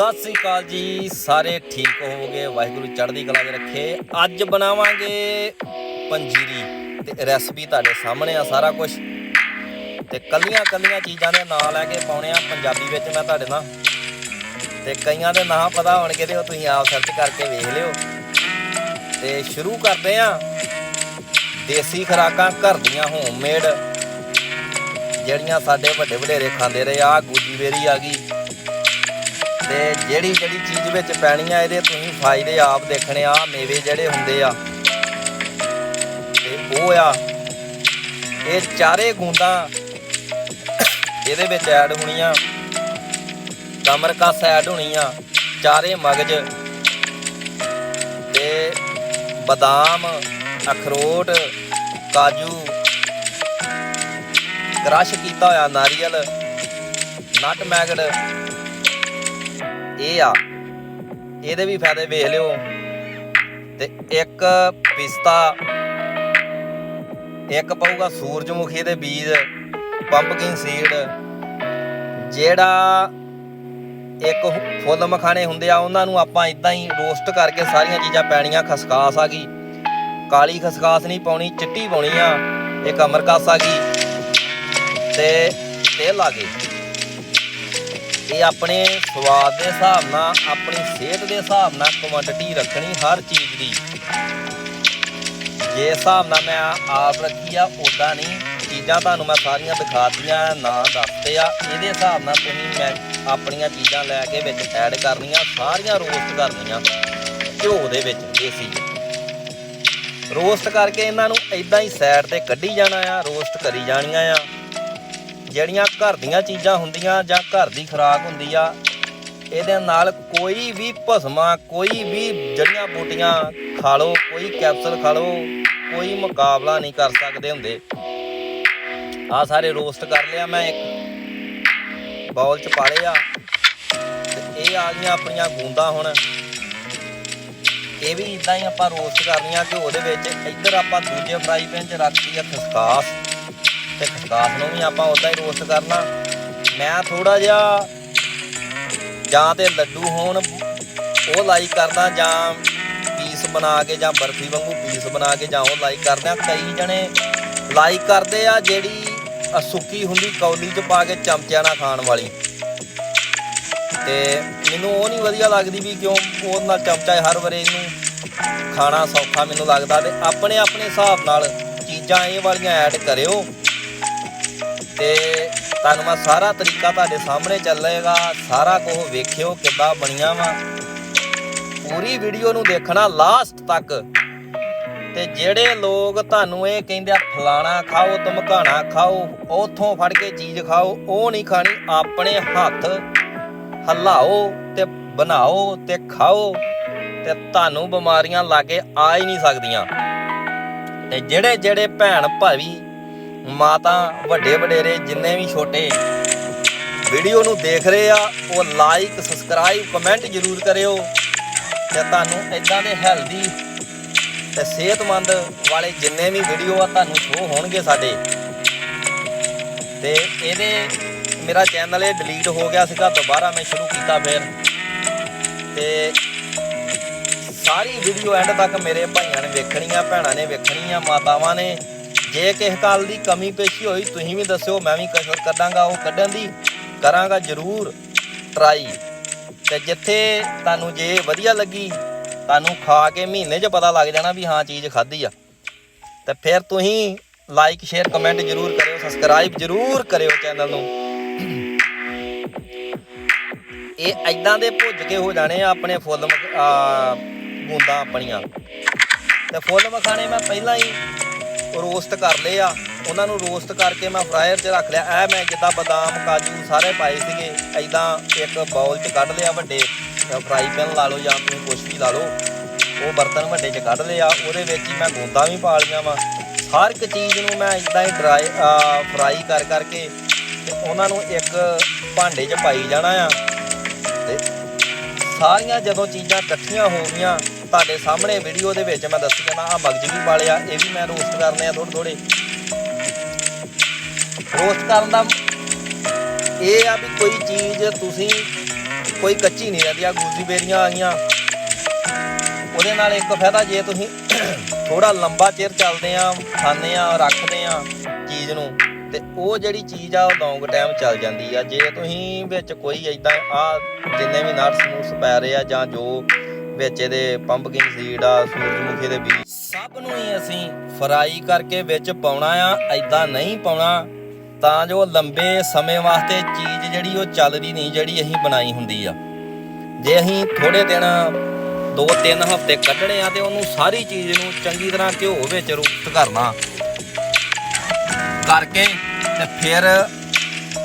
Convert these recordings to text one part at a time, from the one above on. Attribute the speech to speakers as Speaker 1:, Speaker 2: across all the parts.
Speaker 1: ਸਤਿ ਸ੍ਰੀ ਅਕਾਲ ਜੀ, ਸਾਰੇ ਠੀਕ ਹੋਵੋਗੇ? ਵਾਹਿਗੁਰੂ ਚੜ੍ਹਦੀ ਕਲਾ 'ਚ ਰੱਖੇ। ਅੱਜ ਬਣਾਵਾਂਗੇ ਪੰਜੀਰੀ ਤੇ ਰੈਸਪੀ ਤੁਹਾਡੇ ਸਾਹਮਣੇ ਆ ਸਾਰਾ ਕੁਝ ਤੇ ਕੱਲੀਆਂ ਕੱਲੀਆਂ ਚੀਜ਼ਾਂ ਦੇ ਨਾਂ ਲੈ ਕੇ ਪਾਉਣੇ ਆ ਪੰਜਾਬੀ ਵਿੱਚ ਮੈਂ ਤੁਹਾਡੇ ਨਾਲ। ਤੇ ਕਈਆਂ ਦੇ ਨਾਂ ਪਤਾ ਹੋਣਗੇ ਤੇ ਉਹ ਤੁਸੀਂ ਆਪ ਸਰਚ ਕਰਕੇ ਵੇਖ ਲਿਓ। ਤੇ ਸ਼ੁਰੂ ਕਰਦੇ ਆ। ਦੇਸੀ ਖੁਰਾਕਾਂ ਘਰ ਦੀਆਂ ਹੋਮਮੇਡ ਜਿਹੜੀਆਂ ਸਾਡੇ ਵੱਡੇ ਵਡੇਰੇ ਖਾਂਦੇ ਰਹੇ। ਆ ਗੂਜੀ ਵੇਰੀ ਆ ਗਈ। ਤੇ ਜਿਹੜੀ ਜਿਹੜੀ ਚੀਜ਼ ਵਿੱਚ ਪੈਣੀ ਆ, ਇਹਦੇ ਤੁਸੀਂ ਫਾਇਦੇ ਆਪ ਦੇਖਣੇ ਆ, ਮੇਵੇ ਜਿਹੜੇ ਹੁੰਦੇ ਆ। ਤੇ ਉਹ ਆ, ਇਹ ਚਾਰੇ ਗੁੰਦਾਂ ਇਹਦੇ ਵਿੱਚ ਐਡ ਹੋਣੀਆਂ। ਕਮਰ ਕਸ ਐਡ ਹੋਣੀ ਆ ਚਾਰੇ ਮਗਜ। ਤੇ ਬਦਾਮ, ਅਖਰੋਟ, ਕਾਜੂ, ਕ੍ਰਸ਼ ਕੀਤਾ ਹੋਇਆ ਨਾਰੀਅਲ, ਨਟ ਨਟਮੈਗਡ ਇਹ ਆ, ਇਹਦੇ ਵੀ ਫਾਇਦੇ ਵੇਖ ਲਿਓ। ਤੇ ਇੱਕ ਪਿਸਤਾ, ਇੱਕ ਪਊਗਾ ਸੂਰਜਮੁਖੀ ਦੇ ਬੀਜ ਪੰਪਕਿਨ ਸੀਡ ਜਿਹੜਾ ਇੱਕ ਫੁੱਲ ਮਖਾਣੇ ਹੁੰਦੇ ਆ, ਉਹਨਾਂ ਨੂੰ ਆਪਾਂ ਇਦਾਂ ਹੀ ਰੋਸਟ ਕਰਕੇ ਸਾਰੀਆਂ ਚੀਜ਼ਾਂ ਪੈਣੀਆਂ ਖਸਕਾਸ ਆ ਗਈ। ਕਾਲੀ ਖਸਕਾਸ ਨਹੀਂ ਪਾਉਣੀ, ਚਿੱਟੀ ਪਾਉਣੀ ਆ, ਇੱਕ ਅਮਰਕਾਸ ਆ ਗਈ। ਤੇ ਤੇਲ ਆ ਗਈ ਇਹ ਆਪਣੇ ਸਵਾਦ ਦੇ ਹਿਸਾਬ ਨਾਲ, ਆਪਣੀ ਸਿਹਤ ਦੇ ਹਿਸਾਬ ਨਾਲ ਕੁਆਂਟੀਟੀ ਰੱਖਣੀ ਹਰ ਚੀਜ਼ ਦੀ। ਜੇ ਹਿਸਾਬ ਨਾਲ ਮੈਂ ਆਪ ਰੱਖੀ ਆ ਉਦਾਂ ਨਹੀਂ। ਚੀਜ਼ਾਂ ਤੁਹਾਨੂੰ ਮੈਂ ਸਾਰੀਆਂ ਦਿਖਾਤੀਆਂ, ਨਾ ਦੱਸਦੇ ਆ। ਇਹਦੇ ਹਿਸਾਬ ਨਾਲ ਤੁਸੀਂ ਮੈਂ ਆਪਣੀਆਂ ਚੀਜ਼ਾਂ ਲੈ ਕੇ ਵਿੱਚ ਐਡ ਕਰਨੀਆਂ, ਸਾਰੀਆਂ ਰੋਸਟ ਕਰਨੀਆਂ। ਘਿਓ ਦੇ ਵਿੱਚ, ਦੇਸੀ। ਰੋਸਟ ਕਰਕੇ ਇਹਨਾਂ ਨੂੰ ਇਦਾਂ ਹੀ ਸਾਈਡ ਤੇ ਕੱਢੀ ਜਾਣਾ ਆ ਰੋਸਟ ਕਰੀ ਜਾਣੀਆਂ ਆ। ਜਿਹੜੀਆਂ ਘਰ ਦੀਆਂ ਚੀਜ਼ਾਂ ਹੁੰਦੀਆਂ ਜਾਂ ਘਰ ਦੀ ਖੁਰਾਕ ਹੁੰਦੀ ਆ, ਇਹਦੇ ਨਾਲ ਕੋਈ ਵੀ ਭਸਮਾ, ਕੋਈ ਵੀ ਜੜੀਆਂ ਬੂਟੀਆਂ ਖਾ ਲਓ, ਕੋਈ ਕੈਪਸੂਲ ਖਾ ਲਓ, ਕੋਈ ਮੁਕਾਬਲਾ ਨਹੀਂ ਕਰ ਸਕਦੇ ਹੁੰਦੇ। ਆ ਸਾਰੇ ਰੋਸਟ ਕਰ ਲਿਆ ਮੈਂ ਇੱਕ। ਬਾਉਲ ਚ ਪਾ ਲਿਆ ਤੇ ਇਹ ਆ ਗਈਆਂ ਆਪਣੀਆਂ ਗੂੰਦਾਂ ਹੁਣ। ਇਹ ਵੀ ਇਦਾਂ ਹੀ ਆਪਾਂ ਰੋਸਟ ਕਰਨੀਆਂ ਘਿਓ ਦੇ ਵਿੱਚ ਇੱਧਰ ਆਪਾਂ ਦੂਜੇ ਫਰਾਈ ਪੈਨ 'ਚ ਰੱਖਤੀ ਆ ਖਸਕਾਸ ਤੇ ਖਸਕਾਸ ਨੂੰ ਵੀ ਆਪਾਂ ਉਦਾਂ ਹੀ ਰੋਸਟ ਕਰਨਾ। ਮੈਂ ਥੋੜਾ ਜਿਹਾ ਜਾਂ ਤੇ ਲੱਡੂ ਹੋਣ, ਉਹ ਲਾਈਕ ਕਰਦਾ ਜਾਂ ਪੀਸ ਬਣਾ ਕੇ ਜਾਂ ਬਰਫੀ ਵਾਂਗੂ ਪੀਸ ਬਣਾ ਕੇ ਜਾਂ ਉਹ ਲਾਈਕ ਕਰਦੇ ਆ। ਕਈ ਜਣੇ ਲਾਈਕ ਕਰਦੇ ਆ ਜਿਹੜੀ ਸੁੱਕੀ ਹੁੰਦੀ ਕੌਲੀ 'ਚ ਪਾ ਕੇ ਚਮਚਿਆਂ ਨਾਲ ਖਾਣ ਵਾਲੀ। ਤੇ ਮੈਨੂੰ ਉਹ ਨਹੀਂ ਵਧੀਆ ਲੱਗਦੀ ਵੀ ਕਿਉਂ ਉਹ ਨਾਲ ਚਮਚਾ ਹਰ ਵਾਰੇ ਇਹਨੂੰ ਖਾਣਾ ਸੌਖਾ ਮੈਨੂੰ ਲੱਗਦਾ ਤੇ ਆਪਣੇ ਆਪਣੇ ਹਿਸਾਬ ਨਾਲ ਚੀਜ਼ਾਂ ਇਹ ਵਾਲੀਆਂ ਐਡ ਕਰਿਓ। ਤੇ ਤੁਹਾਨੂੰ ਮੈਂ ਸਾਰਾ ਤਰੀਕਾ ਤੁਹਾਡੇ ਸਾਹਮਣੇ ਚੱਲੇਗਾ। ਸਾਰਾ ਕੁਝ ਵੇਖਿਓ ਕਿੱਦਾਂ ਬਣੀਆਂ ਵਾ। ਪੂਰੀ ਵੀਡੀਓ ਨੂੰ ਦੇਖਣਾ ਲਾਸਟ ਤੱਕ। ਤੇ ਜਿਹੜੇ ਲੋਕ ਤੁਹਾਨੂੰ ਇਹ ਕਹਿੰਦੇ ਆ, ਫਲਾਣਾ ਖਾਓ, ਧਮਕਾਣਾ ਖਾਓ, ਉਥੋਂ ਫੜ ਕੇ ਚੀਜ਼ ਖਾਓ, ਉਹ ਨਹੀਂ ਖਾਣੀ। ਆਪਣੇ ਹੱਥ ਹਲਾਓ ਤੇ ਬਣਾਓ ਤੇ ਖਾਓ ਤੇ ਤੁਹਾਨੂੰ ਬਿਮਾਰੀਆਂ ਲਾਗੇ ਆ ਹੀ ਨਹੀਂ ਸਕਦੀਆਂ। ਤੇ ਜਿਹੜੇ ਜਿਹੜੇ ਭੈਣ ਭਾਵੀ ਮਾਤਾ ਵੱਡੇ ਵਡੇਰੇ ਜਿੰਨੇ ਵੀ ਛੋਟੇ ਵੀਡੀਓ ਨੂੰ ਦੇਖ ਰਹੇ ਆ, ਉਹ ਲਾਈਕ ਸਬਸਕ੍ਰਾਈਬ ਕਮੈਂਟ ਜ਼ਰੂਰ ਕਰਿਓ ਤੇ ਤੁਹਾਨੂੰ ਇਦਾਂ ਦੇ ਹੈਲਦੀ ਤੇ ਸਿਹਤਮੰਦ ਵਾਲੇ ਜਿੰਨੇ ਵੀ ਵੀਡੀਓ ਆ, ਤੁਹਾਨੂੰ ਸ਼ੋ ਹੋਣਗੇ ਸਾਡੇ। ਤੇ ਇਹਦੇ ਮੇਰਾ ਚੈਨਲ ਇਹ ਡਿਲੀਟ ਹੋ ਗਿਆ ਸੀਗਾ, ਦੁਬਾਰਾ ਮੈਂ ਸ਼ੁਰੂ ਕੀਤਾ ਫਿਰ। ਤੇ ਸਾਰੀ ਵੀਡੀਓ ਐਂਡ ਤੱਕ ਮੇਰੇ ਭਾਈਆਂ ਨੇ ਵੇਖਣੀ ਆ ਭੈਣਾਂ ਨੇ ਵੇਖਣੀ ਆ ਮਾਤਾਵਾਂ ਨੇ। ਜੇ ਕਿਸੇ ਗੱਲ ਦੀ ਕਮੀ ਪੇਸ਼ੀ ਹੋਈ, ਤੁਸੀਂ ਵੀ ਦੱਸਿਓ, ਮੈਂ ਵੀ ਕਸਰ ਕੱਢਾਂਗਾ, ਉਹ ਕੱਢਣ ਦੀ। ਕਰਾਂਗਾ ਜ਼ਰੂਰ ਟਰਾਈ ਤੇ ਜਿੱਥੇ ਤੁਹਾਨੂੰ ਜੇ ਵਧੀਆ ਲੱਗੀ, ਤੁਹਾਨੂੰ ਖਾ ਕੇ ਮਹੀਨੇ 'ਚ ਪਤਾ ਲੱਗ ਜਾਣਾ ਵੀ ਹਾਂ, ਚੀਜ਼ ਖਾਧੀ ਆ। ਤੇ ਫਿਰ ਤੁਸੀਂ ਲਾਈਕ ਸ਼ੇਅਰ ਕਮੈਂਟ ਜ਼ਰੂਰ ਕਰਿਓ ਸਬਸਕ੍ਰਾਈਬ ਜ਼ਰੂਰ ਕਰਿਓ ਚੈਨਲ ਨੂੰ। ਇਹ ਐਦਾਂ ਦੇ ਭੁੱਜ ਕੇ ਹੋ ਜਾਣੇ ਆ ਆਪਣੇ ਫੁੱਲ ਮਖ- ਬੂੰਦਾਂ ਆਪਣੀਆਂ। ਤੇ ਫੁੱਲ ਮਖਾਣੇ ਮੈਂ ਪਹਿਲਾਂ ਹੀ ਰੋਸਟ ਕਰ ਲਏ ਆ। ਉਹਨਾਂ ਨੂੰ ਰੋਸਟ ਕਰਕੇ ਮੈਂ ਫਰਾਇਰ 'ਚ ਰੱਖ ਲਿਆ। ਇਹ ਮੈਂ ਜਿੱਦਾਂ ਬਦਾਮ, ਕਾਜੂ ਸਾਰੇ ਪਾਏ ਸੀਗੇ। ਐਦਾਂ ਇੱਕ ਬਾਉਲ 'ਚ ਕੱਢ ਲਿਆ ਵੱਡੇ, ਫਰਾਈ ਪੈਨ ਲਾ ਲਓ ਜਾਂ ਤੁਸੀਂ ਕੁਛ ਵੀ ਲਾ ਲਓ। ਉਹ ਬਰਤਨ ਵੱਡੇ 'ਚ ਕੱਢ ਲਿਆ ਉਹਦੇ ਵਿੱਚ ਹੀ ਮੈਂ ਗੂੰਦਾਂ ਵੀ ਪਾ ਲਈਆਂ ਵਾ। ਹਰ ਇੱਕ ਚੀਜ਼ ਨੂੰ ਮੈਂ ਇਦਾਂ ਹੀ ਡਰਾਈ ਫਰਾਈ ਕਰ ਕਰਕੇ ਤੇ ਉਹਨਾਂ ਨੂੰ ਇੱਕ ਭਾਂਡੇ 'ਚ ਪਾਈ ਜਾਣਾ ਆ। ਤੇ ਸਾਰੀਆਂ ਜਦੋਂ ਚੀਜ਼ਾਂ ਇਕੱਠੀਆਂ ਹੋ ਗਈਆਂ ਤੁਹਾਡੇ ਸਾਹਮਣੇ ਵੀਡੀਓ ਦੇ ਵਿੱਚ ਮੈਂ ਦੱਸੀ ਜਾਣਾ ਆ ਮਗਜ ਵੀ ਵਾਲਿਆ ਇਹ ਵੀ ਮੈਂ ਰੋਸਟ ਕਰਨੇ ਆ ਥੋੜੇ ਥੋੜੇ ਰੋਸਟ ਕਰਨ ਦਾ ਇਹ ਆ ਵੀ ਕੋਈ ਚੀਜ਼ ਤੁਸੀਂ ਕੋਈ ਕੱਚੀ ਨਹੀਂ ਰਹਿੰਦੀ ਆ ਗੂਜੀ ਬੇਰੀਆਂ ਆ ਗਈਆਂ। ਉਹਦੇ ਨਾਲ ਇੱਕ ਫਾਇਦਾ ਜੇ ਤੁਸੀਂ ਥੋੜਾ ਲੰਬਾ ਚਿਰ ਚੱਲਦੇ ਆ, ਖਾਂਦੇ ਆ, ਰੱਖਦੇ ਆ ਚੀਜ਼ ਨੂੰ, ਤੇ ਉਹ ਜਿਹੜੀ ਚੀਜ਼ ਆ, ਉਹ ਲੌਂਗ ਟਾਈਮ ਚੱਲ ਜਾਂਦੀ ਆ। ਜੇ ਤੁਸੀਂ ਵਿੱਚ ਕੋਈ ਇਦਾਂ ਆ ਜਿੰਨੇ ਵੀ ਨਟਸ ਨੂਟਸ ਪੈ ਰਹੇ ਆ ਜਾਂ ਜੋ ਵਿੱਚ ਇਹਦੇ ਪੰਪਕਿਨ ਸੀਡ ਆ ਸੂਰਜਮੁਖੀ ਦੇ ਬੀਜ। ਸਭ ਨੂੰ ਹੀ ਅਸੀਂ ਫਰਾਈ ਕਰਕੇ ਵਿੱਚ ਪਾਉਣਾ ਆ ਐਦਾਂ ਨਹੀਂ ਪਾਉਣਾ, ਤਾਂ ਜੋ ਲੰਬੇ ਸਮੇਂ ਵਾਸਤੇ ਚੀਜ਼ ਜਿਹੜੀ ਉਹ ਚੱਲਦੀ ਨਹੀਂ, ਜਿਹੜੀ ਅਸੀਂ ਬਣਾਈ ਹੁੰਦੀ ਆ। ਜੇ ਅਸੀਂ ਥੋੜੇ ਦਿਨ, ਦੋ ਤਿੰਨ ਹਫ਼ਤੇ ਕੱਢਣੇ ਆ ਤੇ ਉਹਨੂੰ ਸਾਰੀ ਚੀਜ਼ ਨੂੰ ਚੰਗੀ ਤਰ੍ਹਾਂ ਘਿਓ ਵਿੱਚ ਰੂਪਤ ਕਰਨਾ। ਕਰਕੇ ਤੇ ਫਿਰ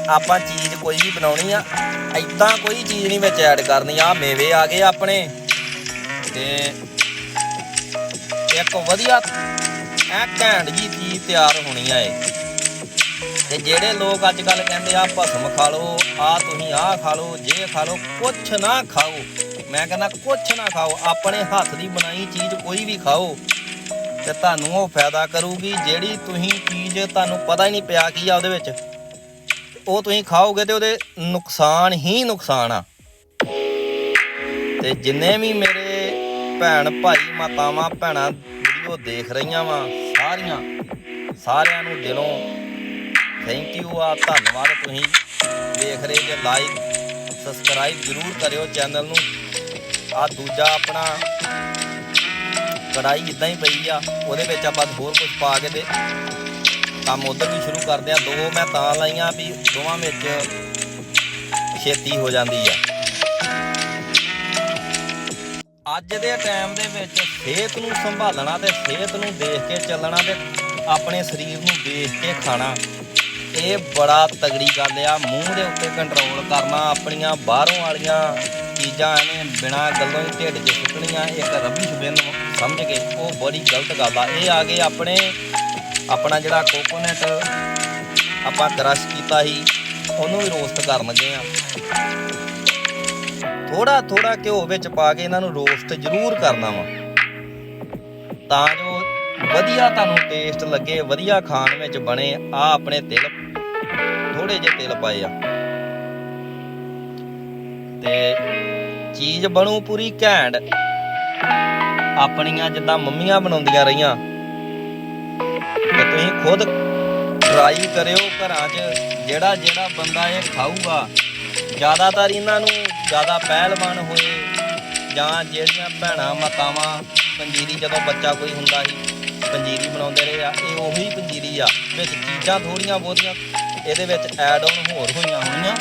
Speaker 1: ਆਪਾਂ ਚੀਜ਼ ਕੋਈ ਵੀ ਬਣਾਉਣੀ ਆ ਐਦਾਂ ਕੋਈ ਚੀਜ਼ ਨਹੀਂ ਵਿੱਚ ਐਡ ਕਰਨੀ। ਆ ਮੇਵੇ ਆ ਗਏ ਆਪਣੇ। ਤੇ ਇੱਕ ਵਧੀਆ ਐ ਘੈਂਟ ਜੀ ਚੀਜ਼ ਤਿਆਰ ਹੋਣੀ ਆ ਇਹ। ਤੇ ਜਿਹੜੇ ਲੋਕ ਅੱਜ ਕੱਲ ਕਹਿੰਦੇ ਆ, ਭਸਮ ਖਾ ਲਓ, ਆ ਤੁਸੀਂ ਆ ਖਾ ਲਓ, ਜੇ ਖਾ ਲਓ, ਕੁਛ ਨਾ ਖਾਓ। ਮੈਂ ਕਹਿੰਦਾ, ਕੁਛ ਨਾ ਖਾਓ, ਆਪਣੇ ਹੱਥ ਦੀ ਬਣਾਈ ਚੀਜ਼ ਕੋਈ ਵੀ ਖਾਓ, ਤੇ ਤੁਹਾਨੂੰ ਉਹ ਫਾਇਦਾ ਕਰੂਗੀ, ਜਿਹੜੀ ਤੁਸੀਂ ਚੀਜ਼ ਤੁਹਾਨੂੰ ਪਤਾ ਹੀ ਨਹੀਂ ਪਿਆ ਕੀ ਆ ਉਹਦੇ ਵਿੱਚ। ਉਹ ਤੁਸੀਂ ਖਾਓਗੇ ਤੇ ਉਹਦੇ ਨੁਕਸਾਨ ਹੀ ਨੁਕਸਾਨ ਆ। ਤੇ ਜਿੰਨੇ ਵੀ ਮੇਰੇ ਭੈਣ ਭਾਈ ਮਾਤਾਵਾਂ ਭੈਣਾਂ ਵੀਡੀਓ ਦੇਖ ਰਹੀਆਂ ਵਾ ਸਾਰੀਆਂ। ਸਾਰਿਆਂ ਨੂੰ ਦਿਲੋਂ ਥੈਂਕ ਯੂ ਆ, ਧੰਨਵਾਦ। ਤੁਸੀਂ ਦੇਖ ਰਹੇ ਜੇ ਲਾਈਕ ਸਬਸਕ੍ਰਾਈਬ ਜ਼ਰੂਰ ਕਰਿਓ ਚੈਨਲ ਨੂੰ। ਆ ਦੂਜਾ ਆਪਣਾ ਕੜਾਈ ਇਦਾਂ ਹੀ ਪਈ ਆ, ਉਹਦੇ ਵਿੱਚ ਆਪਾਂ ਹੋਰ ਕੁਝ ਪਾ ਕੇ ਤੇ ਕੰਮ ਉਧਰ ਵੀ ਸ਼ੁਰੂ ਕਰਦੇ ਆ। ਦੋ ਮੈਂ ਤਾਂ ਲਾਈਆਂ ਵੀ ਦੋਵਾਂ ਵਿੱਚ ਛੇਤੀ ਹੋ ਜਾਂਦੀ ਆ। ਅੱਜ ਦੇ ਟਾਈਮ ਦੇ ਵਿੱਚ ਸਿਹਤ ਨੂੰ ਸੰਭਾਲਣਾ ਤੇ ਸਿਹਤ ਨੂੰ ਦੇਖ ਕੇ ਚੱਲਣਾ ਤੇ ਆਪਣੇ ਸਰੀਰ ਨੂੰ ਦੇਖ ਕੇ ਖਾਣਾ, ਇਹ ਬੜਾ ਤਗੜੀ ਗੱਲ ਆ। ਮੂੰਹ ਦੇ ਉੱਤੇ ਕੰਟਰੋਲ ਕਰਨਾ, ਆਪਣੀਆਂ ਬਾਹਰੋਂ ਵਾਲੀਆਂ ਚੀਜ਼ਾਂ ਐਵੇਂ ਬਿਨਾ ਗੱਲੋਂ ਹੀ ਢਿੱਡ 'ਚ ਸੁੱਟਣੀਆਂ, ਇੱਕ ਰੱਬੀ ਬਿਨ ਸਮਝ ਕੇ ਉਹ ਬੜੀ ਗਲਤ ਗੱਲ ਆ। ਇਹ ਆ ਗਏ ਆਪਣੇ, ਆਪਣਾ ਜਿਹੜਾ ਕੋਕੋਨਟ ਆਪਾਂ ਕ੍ਰਸ਼ ਕੀਤਾ ਸੀ, ਉਹਨੂੰ ਵੀ ਰੋਸਟ ਕਰਨ ਲੱਗੇ ਆ। ਥੋੜਾ ਥੋੜਾ ਘਿਓ ਵਿੱਚ ਪਾ ਕੇ ਇਹਨਾਂ ਨੂੰ ਰੋਸਟ ਜ਼ਰੂਰ ਕਰਨਾ ਵਾ। ਤਾਂ ਜੋ ਵਧੀਆ ਤੁਹਾਨੂੰ ਟੇਸਟ ਲੱਗੇ, ਵਧੀਆ ਖਾਣ ਵਿੱਚ ਬਣੇ, ਆ ਆਪਣੇ ਤਿਲ ਥੋੜੇ ਜਿਹੇ ਤਿਲ ਪਾਏ ਆ। ਤੇ ਚੀਜ਼ ਬਣੂ ਪੂਰੀ ਘੈਂਟ। ਆਪਣੀਆਂ ਜਿੱਦਾਂ ਮੰਮੀਆਂ ਬਣਾਉਂਦੀਆਂ ਰਹੀਆਂ। ਤੇ ਤੁਸੀਂ ਖੁਦ ਟਰਾਈ ਕਰਿਓ ਘਰਾਂ 'ਚ ਜਿਹੜਾ ਜਿਹੜਾ ਬੰਦਾ ਇਹ ਖਾਊਗਾ। ਜ਼ਿਆਦਾਤਰ ਇਹਨਾਂ ਨੂੰ ਜ਼ਿਆਦਾ ਪਹਿਲਵਾਨ ਹੋਏ ਜਾਂ ਜਿਹੜੀਆਂ ਭੈਣਾਂ ਮਾਤਾਵਾਂ ਪੰਜੀਰੀ ਜਦੋਂ ਬੱਚਾ ਕੋਈ ਹੁੰਦਾ ਸੀ, ਪੰਜੀਰੀ ਬਣਾਉਂਦੇ ਰਹੇ ਆ, ਇਹ ਉਹੀ ਪੰਜੀਰੀ ਆ। ਵਿੱਚ ਚੀਜ਼ਾਂ ਥੋੜੀਆਂ ਬਹੁਤੀਆਂ, ਇਹਦੇ ਵਿੱਚ ਐਡ ਆਨ ਹੋਰ ਹੋਈਆਂ ਹੋਣੀਆਂ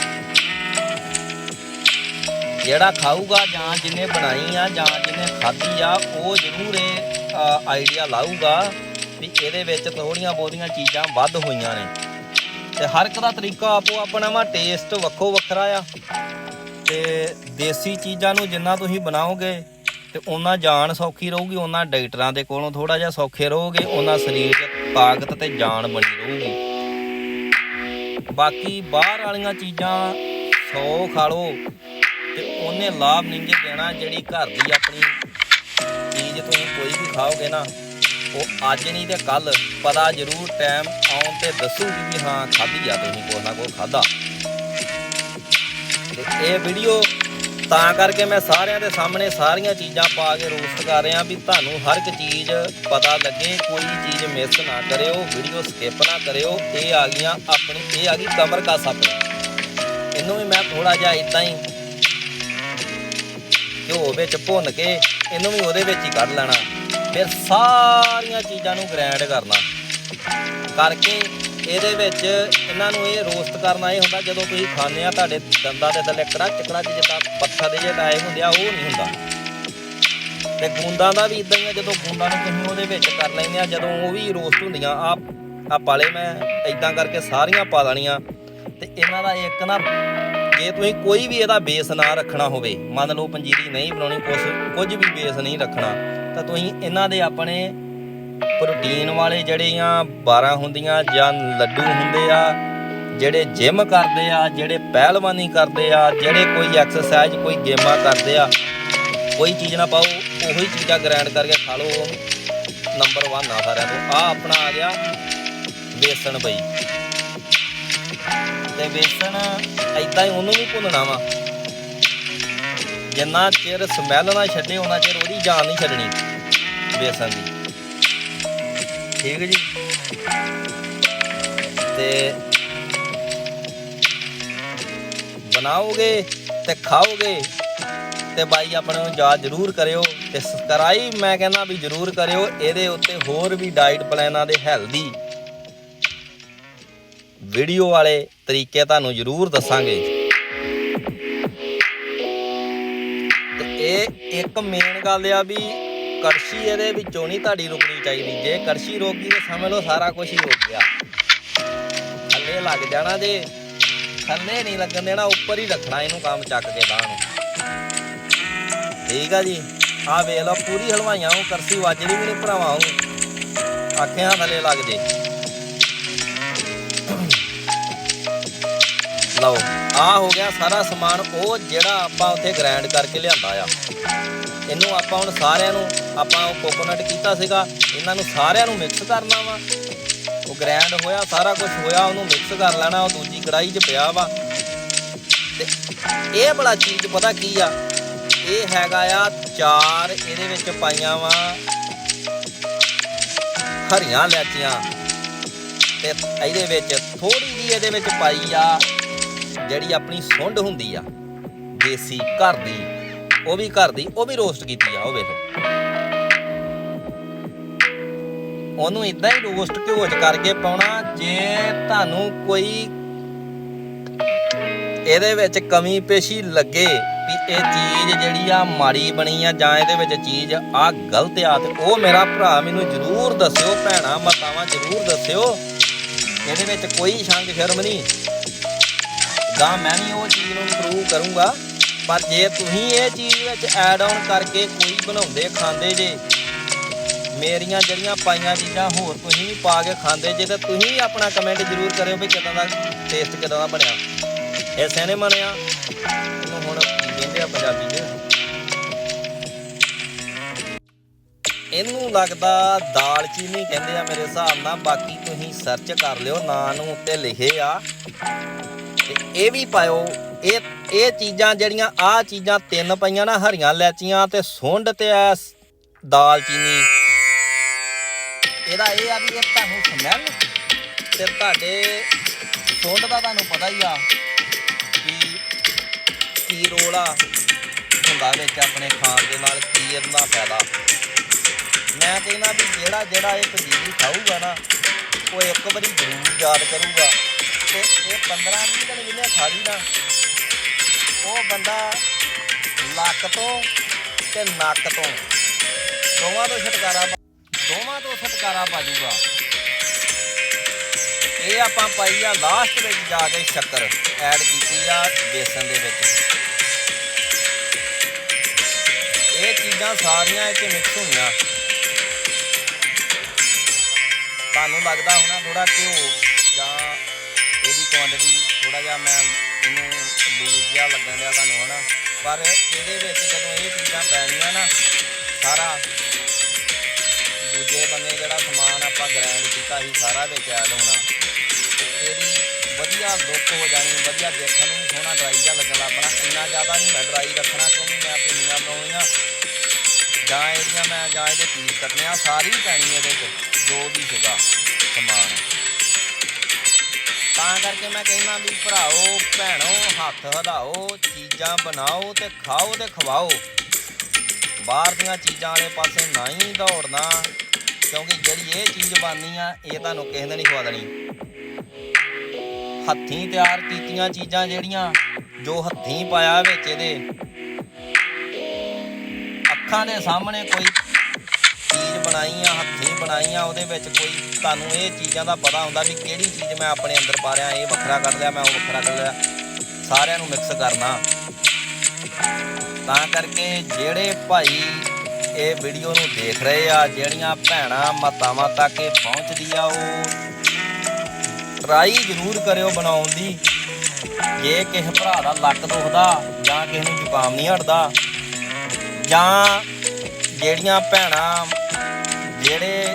Speaker 1: ਜਿਹੜਾ ਖਾਊਗਾ ਜਾਂ ਜਿਹਨੇ ਬਣਾਈ ਆ ਜਾਂ ਜਿਹਨੇ ਖਾਧੀ ਆ, ਉਹ ਜ਼ਰੂਰ ਇਹ ਆਈਡੀਆ ਲਾਊਗਾ ਵੀ ਇਹਦੇ ਵਿੱਚ ਥੋੜੀਆਂ ਬਹੁਤੀਆਂ ਚੀਜ਼ਾਂ ਵੱਧ ਹੋਈਆਂ ਨੇ। ਤੇ ਹਰ ਇੱਕ ਦਾ ਤਰੀਕਾ ਆਪੋ ਆਪਣਾ ਵਾ ਟੇਸਟ ਵੱਖੋ ਵੱਖਰਾ ਆ। ਤੇ ਦੇਸੀ ਚੀਜ਼ਾਂ ਨੂੰ ਜਿੰਨਾ ਤੁਸੀਂ ਬਣਾਓਗੇ ਤੇ ਉਹਨਾਂ ਜਾਨ ਸੌਖੀ ਰਹੂਗੀ ਉਹਨਾਂ ਡਾਕਟਰਾਂ ਦੇ ਕੋਲੋਂ ਥੋੜਾ ਜਿਹਾ ਸੌਖੇ ਰਹੋਗੇ ਉਹਨਾਂ ਸਰੀਰ 'ਚ ਤਾਕਤ ਤੇ ਜਾਨ ਬਣੀ ਰਹੂਗੀ। ਬਾਕੀ ਬਾਹਰ ਵਾਲੀਆਂ ਚੀਜ਼ਾਂ ਸੌ ਖਾ ਲਓ ਤੇ ਉਹਨੇ ਲਾਭ ਨਹੀਂ ਜੇ ਦੇਣਾ, ਜਿਹੜੀ ਘਰ ਦੀ ਆਪਣੀ ਚੀਜ਼ ਤੁਸੀਂ ਕੋਈ ਵੀ ਖਾਓਗੇ ਨਾ, ਉਹ ਅੱਜ ਨਹੀਂ ਤੇ ਕੱਲ ਪਤਾ ਜ਼ਰੂਰ ਟਾਈਮ ਆਉਣ ਤੇ ਦੱਸੂਗੀ ਵੀ ਹਾਂ ਖਾਧੀ ਆ ਤੁਸੀਂ ਕੋਈ ਨਾ ਕੋਈ ਖਾਦਾ ਤੇ ਇਹ ਵੀਡੀਓ ਤਾਂ ਕਰਕੇ ਮੈਂ ਸਾਰਿਆਂ ਦੇ ਸਾਹਮਣੇ ਸਾਰੀਆਂ ਚੀਜ਼ਾਂ ਪਾ ਕੇ ਰੋਸਟ ਕਰ ਰਿਹਾ ਵੀ ਤੁਹਾਨੂੰ ਹਰ ਇੱਕ ਚੀਜ਼ ਪਤਾ ਲੱਗੇ, ਕੋਈ ਚੀਜ਼ ਮਿਸ ਨਾ ਕਰਿਓ ਵੀਡੀਓ ਸਕਿਪ ਨਾ ਕਰਿਓ, ਇਹ ਆ ਗਈਆਂ ਆਪਣੀ, ਇਹ ਆ ਗਈ ਕਮਰ ਕਸ ਸੱਪ। ਇਹਨੂੰ ਵੀ ਮੈਂ ਥੋੜਾ ਜਿਹਾ ਇਦਾਂ ਹੀ ਘਿਓ ਵਿੱਚ ਭੁੰਨ ਕੇ ਇਹਨੂੰ ਵੀ ਉਹਦੇ ਵਿੱਚ ਹੀ ਕੱਢ ਲੈਣਾ। ਫਿਰ ਸਾਰੀਆਂ ਚੀਜ਼ਾਂ ਨੂੰ ਗ੍ਰੈਂਡ ਕਰਨਾ। ਕਰਕੇ ਇਹਦੇ ਵਿੱਚ ਇਹਨਾਂ ਨੂੰ ਇਹ ਰੋਸਟ ਕਰਨਾ ਇਹ ਹੁੰਦਾ ਜਦੋਂ ਤੁਸੀਂ ਖਾਂਦੇ ਆ ਤੁਹਾਡੇ ਦੰਦਾਂ ਦੇ ਥੱਲੇ ਕੜਾਚ ਕੜਾਚ ਜਿੱਦਾਂ ਪੱਥਰ ਦੇ ਜਿਹੜੇ ਆਏ ਹੁੰਦੇ ਆ, ਉਹ ਨਹੀਂ ਹੁੰਦਾ। ਤੇ ਗੂੰਦਾਂ ਦਾ ਵੀ ਇਦਾਂ ਹੀ ਆ, ਜਦੋਂ ਗੂੰਦਾਂ ਨੂੰ ਤੁਸੀਂ ਉਹਦੇ ਵਿੱਚ ਕਰ ਲੈਂਦੇ ਆ, ਜਦੋਂ ਉਹ ਵੀ ਰੋਸਟ ਹੁੰਦੀਆਂ ਆ ਆ ਪਾਲੇ ਮੈਂ ਇਦਾਂ ਕਰਕੇ ਸਾਰੀਆਂ ਪਾ ਲੈਣੀਆਂ। ਤੇ ਇਹਨਾਂ ਦਾ ਇੱਕ ਨਾ, ਜੇ ਤੁਸੀਂ ਕੋਈ ਵੀ ਇਹਦਾ ਬੇਸ ਨਾ ਰੱਖਣਾ ਹੋਵੇ, ਮੰਨ ਲਓ ਪੰਜੀਰੀ ਨਹੀਂ ਬਣਾਉਣੀ, ਕੁਛ, ਕੁਝ ਵੀ ਬੇਸ ਨਹੀਂ ਰੱਖਣਾ, ਤਾਂ ਤੁਸੀਂ ਇਹਨਾਂ ਦੇ ਆਪਣੇ ਪ੍ਰੋਟੀਨ ਵਾਲੇ ਜਿਹੜੇ ਆ 12 ਹੁੰਦੀਆਂ ਜਾਂ ਲੱਡੂ ਹੁੰਦੇ ਆ, ਜਿਹੜੇ ਜਿਮ ਕਰਦੇ ਆ, ਜਿਹੜੇ ਪਹਿਲਵਾਨੀ ਕਰਦੇ ਆ, ਜਿਹੜੇ ਕੋਈ ਐਕਸਰਸਾਈਜ਼ ਕੋਈ ਗੇਮਾਂ ਕਰਦੇ ਆ, ਕੋਈ ਚੀਜ਼ ਨਾ ਪਾਓ, ਉਹੀ ਚੀਜ਼ਾਂ ਗ੍ਰੈਂਡ ਕਰਕੇ ਖਾ ਲਓ ਨੰਬਰ 1 ਆ ਸਾਰਿਆਂ ਤੋਂ। ਆ ਆਪਣਾ ਆ ਗਿਆ ਬੇਸਣ ਬਈ। ਤੇ ਬੇਸਣ ਐਦਾਂ ਹੀ ਉਹਨੂੰ ਵੀ ਭੁੰਨਣਾ ਵਾ। ਜਿੰਨਾ ਚਿਰ ਸਮੈਲ ਨਾ ਛੱਡੇ ਉਹਨਾਂ ਚਿਰ ਉਹਦੀ ਜਾਨ ਨਹੀਂ ਛੱਡਣੀ ਬੇਸਣ ਦੀ। ਠੀਕ ਜੀ। ਤੇ ਬਣਾਓਗੇ ਤੇ ਖਾਓਗੇ ਤੇ ਬਾਈ ਆਪਣੇ ਨੂੰ ਯਾਦ ਜ਼ਰੂਰ ਕਰਿਓ ਤੇ ਸਬਸਕ੍ਰਾਈਬ ਮੈਂ ਕਹਿੰਦਾ ਵੀ ਜ਼ਰੂਰ ਕਰਿਓ, ਇਹਦੇ ਉੱਤੇ ਹੋਰ ਵੀ ਡਾਈਟ ਪਲਾਨਾਂ ਦੇ ਹੈਲਦੀ ਵੀਡੀਓ ਵਾਲੇ ਤਰੀਕੇ ਤੁਹਾਨੂੰ ਜ਼ਰੂਰ ਦੱਸਾਂਗੇ। ਤੇ ਇਹ ਇੱਕ ਮੇਨ ਗੱਲ ਆ ਵੀ ਕੜਛੀ ਇਹਦੇ ਵਿੱਚੋਂ ਨਹੀਂ ਤੁਹਾਡੀ ਰੁਕਣੀ ਚਾਹੀਦੀ। ਜੇ ਕੜਛੀ ਰੋਕ ਗਈ ਤੇ ਸਮਝ ਲਓ ਸਾਰਾ ਕੁਝ ਹੀ ਰੁਕ ਗਿਆ। ਥੱਲੇ ਲੱਗ ਜਾਣਾ ਜੇ। ਥੱਲੇ ਨਹੀਂ ਲੱਗਣ ਦੇਣਾ, ਉੱਪਰ ਹੀ ਰੱਖਣਾ ਇਹਨੂੰ ਕੰਮ ਚੱਕ ਕੇ ਬਾਹਰ ਠੀਕ ਆ ਜੀ। ਆ ਵੇਖ ਲਓ, ਪੂਰੀ ਹਲਵਾਈਆਂ ਉਹ ਕਰਸੀ ਵੱਜਦੀ ਵੀ ਨਹੀਂ, ਭਰਾਵਾਂ ਉਹ ਅੱਖਾਂ ਥੱਲੇ ਲੱਗ ਜੇ। ਲਓ ਆ ਹੋ ਗਿਆ ਸਾਰਾ ਸਮਾਨ, ਉਹ ਜਿਹੜਾ ਆਪਾਂ ਉੱਥੇ ਗ੍ਰਾਈਂਡ ਕਰਕੇ ਲਿਆਂਦਾ ਆ। ਇਹਨੂੰ ਆਪਾਂ ਹੁਣ ਸਾਰਿਆਂ ਨੂੰ, ਆਪਾਂ ਉਹ ਕੋਕੋਨਟ ਕੀਤਾ ਸੀਗਾ, ਇਹਨਾਂ ਨੂੰ ਸਾਰਿਆਂ ਨੂੰ ਮਿਕਸ ਕਰਨਾ ਵਾ। ਉਹ ਗ੍ਰੈਂਡ ਹੋਇਆ, ਸਾਰਾ ਕੁਝ ਹੋਇਆ, ਉਹਨੂੰ ਮਿਕਸ ਕਰ ਲੈਣਾ, ਉਹ ਦੂਜੀ ਕੜਾਈ 'ਚ ਪਿਆ ਵਾ। ਤੇ ਇਹ ਬੜਾ ਚੀਜ਼ ਪਤਾ ਕੀ ਆ? ਇਹ ਹੈਗਾ ਆ ਚਾਰ ਇਹਦੇ ਵਿੱਚ ਪਾਈਆਂ ਵਾ ਹਰੀਆਂ ਲੈਚੀਆਂ ਤੇ ਇਹਦੇ ਵਿੱਚ ਥੋੜੀ ਜੀ ਇਹਦੇ ਵਿੱਚ ਪਾਈ ਆ ਜਿਹੜੀ ਆਪਣੀ ਸੁੰਡ ਹੁੰਦੀ ਆ, ਦੇਸੀ ਘਰ ਦੀ। ਉਹ ਵੀ ਘਰ ਦੀ, ਉਹ ਵੀ ਰੋਸਟ ਕੀਤੀ ਆ, ਉਹ ਵੇਖੋ ਉਹਨੂੰ ਇਦਾਂ ਹੀ ਰੋਸਟ ਘਿਓ 'ਚ ਕਰਕੇ ਪਾਉਣਾ, ਜੇ ਤੁਹਾਨੂੰ ਕੋਈ ਇਹਦੇ ਵਿੱਚ ਕਮੀ ਪੇਸ਼ੀ ਲੱਗੇ ਵੀ ਇਹ ਚੀਜ਼ ਜਿਹੜੀ ਆ ਮਾੜੀ ਬਣੀ ਆ ਜਾਂ ਇਹਦੇ ਵਿੱਚ ਚੀਜ਼ ਆ ਗਲਤ ਆ, ਤੇ ਉਹ ਮੇਰਾ ਭਰਾ ਮੈਨੂੰ ਜਰੂਰ ਦੱਸਿਓ, ਭੈਣਾ ਮਾਤਾਵਾਂ ਜਰੂਰ ਦੱਸਿਓ। ਇਹਦੇ ਵਿੱਚ ਕੋਈ ਸ਼ੰਕ ਸ਼ਰਮ ਨਹੀਂ। ਗਾਂ ਮੈਂ ਵੀ ਉਹ ਚੀਜ਼ ਨੂੰ ਇੰਪਰੂਵ ਕਰੂੰਗਾ। ਪਰ ਜੇ ਤੁਸੀਂ ਇਹ ਚੀਜ਼ ਵਿੱਚ ਐਡ ਆਨ ਕਰਕੇ ਕੋਈ ਬਣਾਉਂਦੇ ਖਾਂਦੇ ਜੇ, ਮੇਰੀਆਂ ਜਿਹੜੀਆਂ ਪਾਈਆਂ ਚੀਜ਼ਾਂ ਹੋਰ ਤੁਸੀਂ ਵੀ ਪਾ ਕੇ ਖਾਂਦੇ ਜੇ, ਤਾਂ ਤੁਸੀਂ ਆਪਣਾ ਕਮੈਂਟ ਜ਼ਰੂਰ ਕਰਿਓ ਵੀ ਕਿਦਾਂ ਦਾ ਟੇਸਟ ਕਿਦਾਂ ਦਾ ਬਣਿਆ। ਇਹ ਸੈਨੇ ਬਣਿਆ ਇਹਨੂੰ ਹੁਣ ਕਹਿੰਦੇ ਆ ਪੰਜਾਬੀ 'ਚ। ਇਹਨੂੰ ਲੱਗਦਾ ਦਾਲਚੀਨੀ ਕਹਿੰਦੇ ਆ ਮੇਰੇ ਹਿਸਾਬ ਨਾਲ, ਬਾਕੀ ਤੁਸੀਂ ਸਰਚ ਕਰ ਲਿਓ, ਨਾਂ ਨੂੰ ਉੱਤੇ ਲਿਖੇ ਆ। ਤੇ ਇਹ ਵੀ ਪਾਇਓ ਇਹ ਇਹ ਚੀਜ਼ਾਂ ਜਿਹੜੀਆਂ ਆ ਚੀਜ਼ਾਂ ਤਿੰਨ ਪਈਆਂ ਨਾ, ਹਰੀਆਂ ਲੈਚੀਆਂ ਤੇ ਸੁੰਡ ਤੇ ਐ ਦਾਲਚੀਨੀ ਇਹਦਾ ਇਹ ਆ ਵੀ ਇਹ ਤੁਹਾਨੂੰ ਸਮੈਲ ਤੇ ਤੁਹਾਡੇ ਸੁੰਡ ਦਾ ਤੁਹਾਨੂੰ ਪਤਾ ਹੀ ਆ ਕਿ ਕੀ ਰੋਲ ਆ ਹੁੰਦਾ ਵਿੱਚ ਆਪਣੇ ਖਾਣ ਦੇ ਨਾਲ, ਕੀ ਇਹਦਾ ਫਾਇਦਾ। ਮੈਂ ਕਹਿੰਦਾ ਵੀ ਜਿਹੜਾ ਜਿਹੜਾ ਇਹ ਪੰਜੀਰੀ ਖਾਊਗਾ ਨਾ, ਉਹ ਇੱਕ ਵਾਰੀ ਜ਼ਰੂਰ ਯਾਦ ਕਰੂਗਾ। ਤੇ ਇਹ 15 20 ਦਿਨ ਜਿਹਨੇ ਖਾ ਲਈ ਨਾ ਉਹ ਬੰਦਾ ਲੱਕ ਤੋਂ ਤੇ ਨੱਕ ਤੋਂ। ਦੋਵਾਂ ਤੋਂ ਛੁਟਕਾਰਾ ਪਾ- ਦੋਵਾਂ ਤੋਂ ਛੁਟਕਾਰਾ ਪਾ ਜੂਗਾ ਇਹ ਆਪਾਂ ਪਾਈ ਆ ਲਾਸਟ ਵਿੱਚ ਜਾ ਕੇ ਸ਼ੱਕਰ ਐਡ ਕੀਤੀ ਆ ਬੇਸਨ ਦੇ ਵਿੱਚ। ਇਹ ਚੀਜ਼ਾਂ ਸਾਰੀਆਂ ਇੱਥੇ ਮਿਕਸ ਹੋਈਆਂ। ਤੁਹਾਨੂੰ ਲੱਗਦਾ ਹੋਣਾ ਥੋੜਾ ਘਿਓ ਜਾਂ ਇਹਦੀ ਕੁਆਂਟੀਟੀ ਥੋੜਾ ਜਿਹਾ ਮੈਂ ਇਹਨੂੰ ਲੂਜ਼ ਜਿਹਾ ਲੱਗਣ ਡਿਆ ਤੁਹਾਨੂੰ, ਹਨਾ? ਪਰ ਇਹਦੇ ਵਿੱਚ ਜਦੋਂ ਇਹ ਚੀਜ਼ਾਂ ਪੈਣੀਆਂ ਨਾ, ਸਾਰਾ ਦੂਜੇ ਬੰਨੇ ਜਿਹੜਾ ਸਮਾਨ ਆਪਾਂ ਗ੍ਰਾਈਂਡ ਕੀਤਾ ਸੀ, ਸਾਰਾ ਵਿੱਚ ਐਡ ਹੋਣਾ। ਇਹਦੀ ਵਧੀਆ ਲੁੱਕ ਹੋ ਜਾਣੀ, ਵਧੀਆ ਦੇਖਣ ਨੂੰ ਵੀ ਸੋਹਣਾ ਡਰਾਈ ਜਿਹਾ ਲੱਗਣ ਲੱਗ ਇੰਨਾ ਜ਼ਿਆਦਾ ਨਹੀਂ ਮੈਂ ਡਰਾਈ ਰੱਖਣਾ, ਕਿਉਂਕਿ ਮੈਂ ਪਿੰਨੀਆਂ ਬਣਾਉਣੀਆਂ। ਜਾਂ ਇਹਦੀਆਂ ਮੈਂ ਜਾਂ ਇਹਦੇ ਪੀਸ ਕੱਟਣੇ ਆ, ਸਾਰੀ ਪੈਣੀ ਇਹਦੇ ਵਿੱਚ, ਜੋ ਵੀ ਸੀਗਾ ਸਮਾਨ। ਤਾਂ ਕਰਕੇ ਮੈਂ ਕਹਿੰਦਾ ਵੀ ਭਰਾਓ, ਭੈਣੋ, ਹੱਥ ਹਲਾਓ, ਚੀਜ਼ਾਂ ਬਣਾਓ ਤੇ ਖਾਓ ਤੇ ਖਵਾਓ। ਬਾਹਰ ਦੀਆਂ ਚੀਜ਼ਾਂ ਵਾਲੇ ਪਾਸੇ ਨਾ ਹੀ ਦੌੜਨਾ, ਕਿਉਂਕਿ ਜਿਹੜੀ ਇਹ ਚੀਜ਼ ਬਣਨੀ ਆ, ਇਹ ਤੁਹਾਨੂੰ ਕਿਸੇ ਨੇ ਨਹੀਂ ਖਵਾ ਦੇਣੀ। ਹੱਥੀਂ ਤਿਆਰ ਕੀਤੀਆਂ ਚੀਜ਼ਾਂ ਜਿਹੜੀਆਂ, ਜੋ ਹੱਥੀਂ ਪਾਇਆ ਵਿੱਚ ਇਹਦੇ। ਅੱਖਾਂ ਦੇ ਸਾਹਮਣੇ ਕੋਈ ਚੀਜ਼ ਬਣਾਈ ਆ ਹੱਥੀਂ ਬਣਾਈ ਆ ਉਹਦੇ ਵਿੱਚ ਕੋਈ ਤੁਹਾਨੂੰ ਇਹ ਚੀਜ਼ਾਂ ਦਾ ਪਤਾ ਹੁੰਦਾ ਵੀ ਕਿਹੜੀ ਚੀਜ਼ ਮੈਂ ਆਪਣੇ ਅੰਦਰ ਪਾ ਰਿਹਾ ਇਹ ਵੱਖਰਾ ਕਰ ਲਿਆ, ਮੈਂ ਉਹ ਵੱਖਰਾ ਕਰ ਲਿਆ। ਸਾਰਿਆਂ ਨੂੰ ਮਿਕਸ ਕਰਨਾ। ਤਾਂ ਕਰਕੇ ਜਿਹੜੇ ਭਾਈ ਇਹ ਵੀਡੀਓ ਨੂੰ ਦੇਖ ਰਹੇ ਆ, ਜਿਹੜੀਆਂ ਭੈਣਾਂ ਮਾਤਾਵਾਂ ਤੱਕ ਇਹ ਪਹੁੰਚਦੀ ਆ, ਉਹ ਟਰਾਈ ਜ਼ਰੂਰ ਕਰਿਓ ਬਣਾਉਣ ਦੀ। ਜੇ ਕਿਸੇ ਭਰਾ ਦਾ ਲੱਕ ਦੁਖਦਾ ਜਾਂ ਕਿਸੇ ਨੂੰ ਜ਼ੁਕਾਮ ਨਹੀਂ ਹਟਦਾ ਜਾਂ ਜਿਹੜੀਆਂ ਭੈਣਾਂ ਜਿਹੜੇ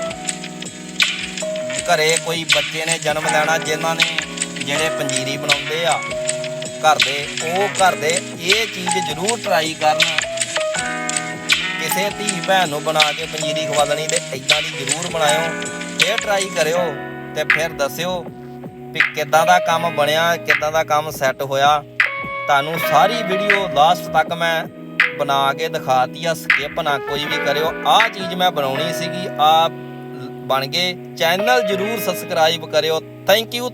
Speaker 1: ਘਰੇ ਕੋਈ ਬੱਚੇ ਨੇ, ਜਨਮ ਲੈਣਾ ਜਿਨ੍ਹਾਂ ਨੇ, ਜਿਹੜੇ ਪੰਜੀਰੀ ਬਣਾਉਂਦੇ ਆ ਘਰ ਦੇ, ਉਹ ਘਰ ਦੇ ਇਹ ਚੀਜ਼ ਜ਼ਰੂਰ ਟਰਾਈ ਕਰਨ। ਕਿਸੇ ਧੀ ਭੈਣ ਨੂੰ ਬਣਾ ਕੇ ਪੰਜੀਰੀ ਖਵਾ ਦੇਣੀ ਤੇ ਇਦਾਂ ਦੀ ਜ਼ਰੂਰ ਬਣਾਇਓ ਇਹ ਟਰਾਈ ਕਰਿਓ ਤੇ ਫਿਰ ਦੱਸਿਓ ਵੀ ਕਿੱਦਾਂ ਦਾ ਕੰਮ ਬਣਿਆ, ਕਿੱਦਾਂ ਦਾ ਕੰਮ ਸੈੱਟ ਹੋਇਆ। ਤੁਹਾਨੂੰ ਸਾਰੀ ਵੀਡੀਓ ਲਾਸਟ ਤੱਕ ਮੈਂ ਬਣਾ ਕੇ ਦਿਖਾਤੀ ਆ ਸਕਿਪ ਨਾ ਕੋਈ ਵੀ ਕਰਿਓ। ਆਹ ਚੀਜ਼ ਮੈਂ ਬਣਾਉਣੀ ਸੀਗੀ ਆ ਬਣ ਗਏ। ਚੈਨਲ ਜਰੂਰ ਸਬਸਕ੍ਰਾਈਬ ਕਰਿਓ। Thank you